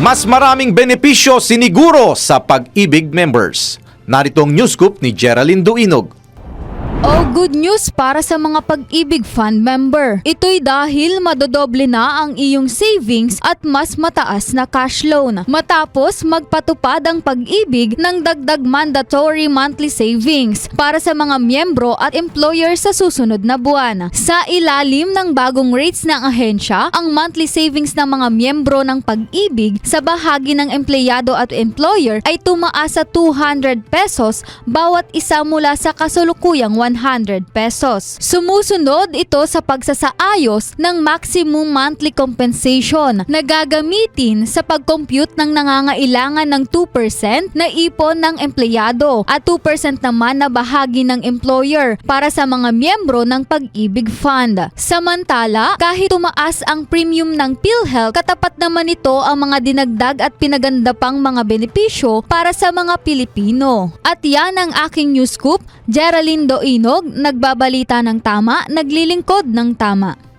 Mas maraming benepisyo siniguro sa pag-ibig members. Narito ang news scoop ni Geraldine Duinog. Oh, good news para sa mga pag-ibig fund member. Ito'y dahil madodoble na ang iyong savings at mas mataas na cash loan. Matapos magpatupad ang pag-ibig ng dagdag mandatory monthly savings para sa mga miyembro at employer sa susunod na buwan. Sa ilalim ng bagong rates ng ahensya, ang monthly savings ng mga miyembro ng pag-ibig sa bahagi ng empleyado at employer ay tumaas sa 200 pesos bawat isa mula sa kasulukuyang 100 pesos. Sumusunod ito sa pagsasaayos ng maximum monthly compensation na gagamitin sa pag-compute ng nangangailangan ng 2% na ipon ng empleyado at 2% naman na bahagi ng employer para sa mga miyembro ng pag-ibig fund. Samantala, kahit tumaas ang premium ng PhilHealth, katapat naman ito ang mga dinagdag at pinaganda pang mga benepisyo para sa mga Pilipino. At yan ang aking news scoop, Geraldine Doinog, nagbabalita ng tama, naglilingkod ng tama.